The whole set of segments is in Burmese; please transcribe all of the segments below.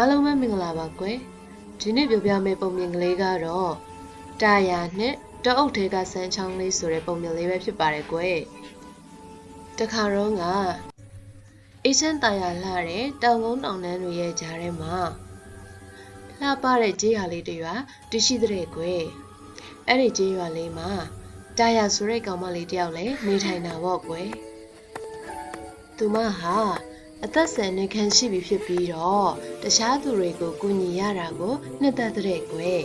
အားလုံးပဲမင်္ဂလာပါကွယ်ဒီနေ့ပြောပြမယ့်ပုံမြင်ကလေးကတော့တာယာနဲ့တောအုပ်ထဲကစမ်းချောင်းလေးဆိုတဲ့ပုံမြင်လေးပဲဖြစ်ပါတယ်ကွယ်တခါတော့ကအေးချမ်းတာယာလှတဲ့တောင်ကုန်းတောင်တန်းတွေရဲ့ကြားထဲမှာလှပတဲ့ကြေးရွာလေးတစ်ရွာတရှိတဲ့ကွယ်အဲ့ဒီကြေးရွာလေးမှာတာယာဆိုတဲ့ကောင်မလေးတယောက်လည်းနေထိုင်တာပေါ့ကွယ်သူမဟာ အသက်ဆယ်နှစ်ခန့်ရှိပြီဖြစ်ပြီးတော့တခြားသူတွေကိုကူညီရတာကိုနှစ်သက်တဲ့ကွယ်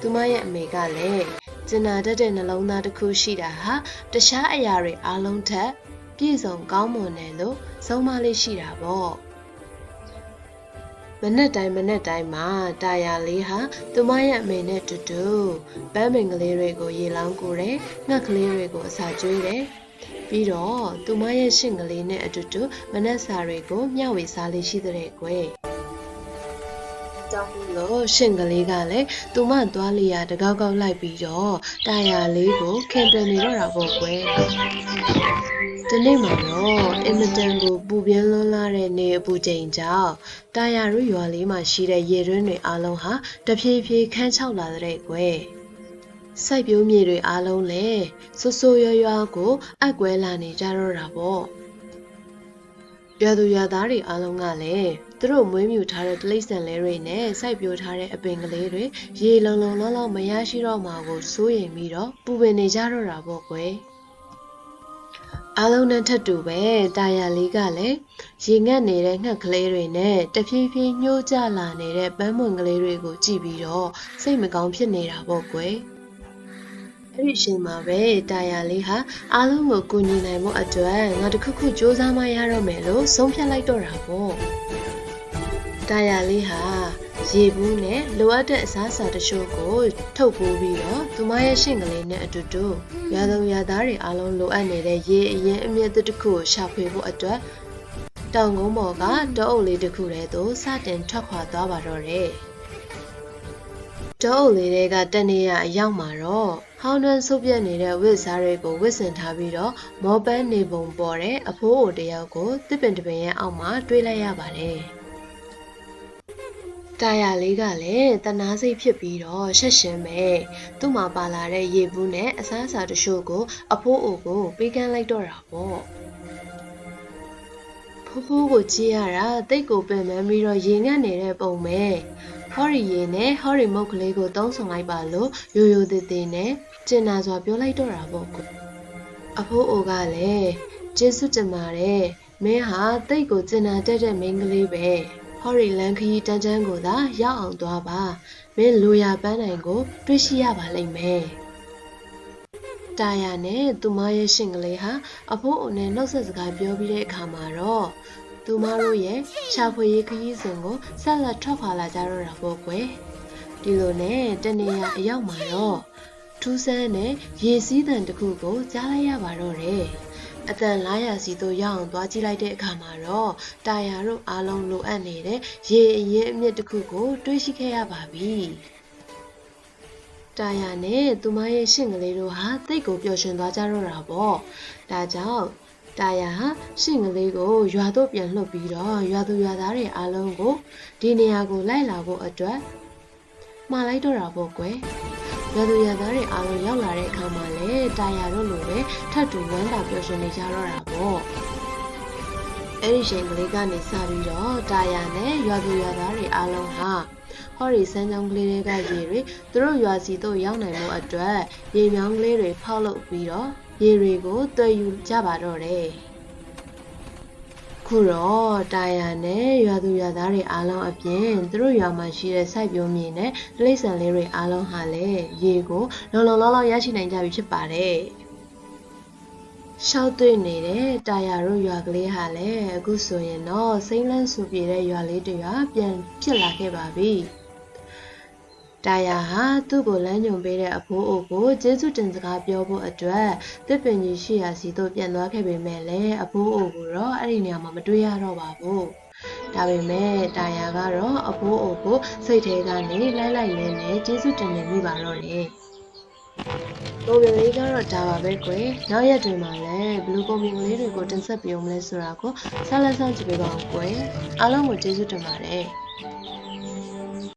သူမရဲ့အမေကလည်းကျင်နာတတ်တဲ့နှလုံးသားတစ်ခုရှိတာဟာတခြားအရာတွေအလုံးထက်ပြည့်စုံကောင်းမွန်တယ်လို့ဆုံးမလေးရှိတာပေါ့မနေ့တိုင်းမနေ့တိုင်းမှာတာယာလေးဟာသူမရဲ့အမေနဲ့တူတူပန်းပင်ကလေးတွေကိုရေလောင်းကိုတယ်ငှက်ကလေးတွေကိုအစာကျွေးတယ် ပြီးတော့သူမရဲ့ရှင်ကလေးနဲ့အတူတူမနက်စာတွေကိုမျှဝေစားလေးရှိတဲ့ကွယ်ကြောင့်လို့ရှင်ကလေးကလည်းသူမသွားလျာတကောက်ကောက်လိုက်ပြီးတော့တာယာလေးကိုခင်တွင်နေတော့တာပေါ့ကွယ်ဒီနေ့မှာတော့အင်မတန်ကိုပူပြင်းလွန်းလာတဲ့နေအပူချိန်ကြောင့်တာယာတို့ရွာလေးမှာရှိတဲ့ရေတွင်းတွေအလုံးဟာတဖြည်းဖြည်းခန်းချောက်လာတဲ့ကွယ် စိုက်ပျိုးမြေတွေအားလုံးလည်းဆိုးဆိုးရွားရွားကိုအက်ကွဲလာနေကြတော့တာပေါ့ရွာသူရွာသားတွေအားလုံးကလည်းသူတို့မွေးမြူထားတဲ့တိရစ္ဆာန်လေးတွေနဲ့စိုက်ပျိုးထားတဲ့အပင်ကလေးတွေရေလုံလုံလောက်လောက်မရရှိတော့မှာကိုစိုးရိမ်ပြီးတော့ပူပင်နေကြတော့တာပေါ့ကွယ်အားလုံးနဲ့ထပ်တူပဲတာယာလေးကလည်းရေငတ်နေတဲ့ငှက်ကလေးတွေနဲ့တဖြည်းဖြည်းညှိုးကျလာနေတဲ့ပန်းမွန်ကလေးတွေကိုကြည့်ပြီးတော့စိတ်မကောင်းဖြစ်နေတာပေါ့ကွယ် အဲ့ဒီအချိန်မှာပဲတာယာလေးဟာအားလုံးကိုကူညီနိုင်မှုအတွက်ငါတစ်ခုခုစူးစမ်းမရတော့မယ်လို့ဆုံးဖြတ်လိုက်တော့တာပေါ့တာယာလေးဟာရေဘူးနဲ့လိုအပ်တဲ့အစားအစာတချို့ကို ထုတ်ပိုးပြီးတော့သူမရဲ့ရှင်ကလေးနဲ့အတူတူရသူရသားတွေအားလုံးလိုအပ်နေတဲ့ရေအရင်အမြင့်တစ်ခုကိုရှာဖွေဖို့အတွက်တောင်ကုန်းပေါ်ကတောအုပ်လေးတစ်ခုထဲသို့စတင်ထွက်ခွာသွားပါတော့တယ် တောအုပ်လေးတွေကတနေရအရောက်မှာတော့ဟောင်းနှန်းဆုပ်ပြက်နေတဲ့ဝစ်စားတွေကိုဝစ်စင်ထားပြီးတော့မောပန်းနေပုံပေါ်တဲ့အဖိုးအိုတယောက်ကိုတစ်ပင်တစ်ပင်ရဲ့အောက်မှာတွေးလိုက်ရပါတယ်။တာယာလေးကလည်းတနာစိတ်ဖြစ်ပြီးတော့ရှက်ရှင်ပဲသူ့မှာပါလာတဲ့ရေဘူးနဲ့အစားအစာတချို့ကိုအဖိုးအိုကိုပေးကမ်းလိုက်တော့တာပေါ့။ဖိုးဖိုးကိုကြည့်ရတာတိတ်ကိုပင်ပန်းပြီးတော့ရေငတ်နေတဲ့ပုံပဲ။ ဟော်ရီရေနဲ့ဟော်ရီမုတ်ကလေးကိုတုံးဆောင်လိုက်ပါလို့ရိုးရိုးသေးသေးနဲ့ကျင်နာစွာပြောလိုက်တော့တာပေါ့ကွအဖိုးအိုကလည်းကျေးဇူးတင်ပါတယ်မင်းဟာတိတ်ကိုကျင်နာတက်တဲ့မိန်းကလေးပဲဟော်ရီလန်ခီတန်းတန်းကိုသာရောက်အောင်သွားပါမင်းလိုရာပန်းနိုင်ကို တွေ့ရှိရပါလိမ့်မယ်တာယာနဲ့သူမရဲ့ရှင်ကလေးဟာအဖိုးအိုနဲ့နှုတ်ဆက်စကားပြောပြီးတဲ့အခါမှာတော့ သူမတို့ရဲ့ရှာဖွေရေးခရီးစဉ်ကိုဆက်လက်ထွက်ခွာလာကြတော့တာပေါ့ကွယ်ဒီလိုနဲ့တနေရအရောက်မှာတော့ထူးဆန်းတဲ့ရေစည်းတံတစ်ခုကိုကြားလိုက်ရပါတော့တယ်အတန်လားရစီတို့ရအောင်သွားကြည့်လိုက်တဲ့အခါမှာတော့တာယာတို့အားလုံးလိုအပ်နေတဲ့ရေအရင်အမြင့်တစ်ခုကို တွေးရှိခဲ့ရပါပြီတာယာနဲ့သူမရဲ့ရှင့်ကလေးတို့ဟာတိတ်ကိုပျော်ရွှင်သွားကြတော့တာပေါ့ဒါကြောင့် တာယာဟာရှင့်ကလေးကိုရွာတို့ပြန်လှုပ်ပြီးတော့ရွာသူရွာသားတွေအားလုံးကိုဒီနေရာကိုလိုက်လာဖို့အတွက်မှာလိုက်တော့တာပေါ့ကွယ်ရွာသူရွာသားတွေအားလုံးရောက်လာတဲ့အခါမှာလည်းတာယာတို့လိုပဲထပ်တူဝမ်းသာပျော်ရွှင်နေကြတော့တာပေါ့အဲ့ဒီချိန်ကလေးကနေစပြီးတော့တာယာနဲ့ရွာသူရွာသားတွေအားလုံးဟာဟောရီစမ်းကြောင်းကလေးတွေကရေတွေသူတို့ရွာစီတို့ရောက်နိုင်မှုအတွက်ရေမြောင်းကလေးတွေဖောက်လုပ်ပြီးတော့ ရေတွေကိုတွယ်ယူကြပါတော့တယ်ခုတော့တာယာနဲ့ရွာသူရွာသားတွေအားလုံးအပြင်သူတို့ရွာမှာရှိတဲ့စိုက်ပျိုးမြေနဲ့တိရစ္ဆာန်လေးတွေအားလုံးဟာလည်းရေကိုလုံလုံလောက်လောက်ရရှိနိုင်ကြပြီဖြစ်ပါတယ်ရှောက်သွေ့နေတဲ့တာယာတို့ရွာကလေးဟာလည်းအခုဆိုရင်တော့စိမ့်လန်းဆူပြေတဲ့ရွာလေးတွေကပြန်ဖြစ်လာခဲ့ပါပြီ။ တာယာဟာသူ့ကိုလမ်းညွှန်ပေးတဲ့အဖိုးအိုကိုကျေးဇူးတင်စကားပြောဖို့အတွက်တစ်ပင်ကြီးရှိရာစီသို့ပြန်သွားခဲ့ပေမဲ့လည်းအဖိုးအိုကိုတော့အဲ့ဒီနေရာမှာမတွေ့ရတော့ပါဘူး။ဒါပေမဲ့တာယာကတော့အဖိုးအိုကိုစိတ်ထဲကနေလိုက်လိုက်လဲနဲ့ကျေးဇူးတင်နေမိပါတော့တယ်။ပုံပြင်လေးကတော့ဒါပါပဲကွယ်။နောက်ရက်တွေမှာလည်းဘလူးပုံပြင်ကလေးတွေကိုတင်ဆက်ပေးအောင်လဲဆိုတာကိုဆက်လက်ဆောင်ကြည့်ပေးပါဦးကွယ်။အားလုံးကိုကျေးဇူးတင်ပါတယ်။။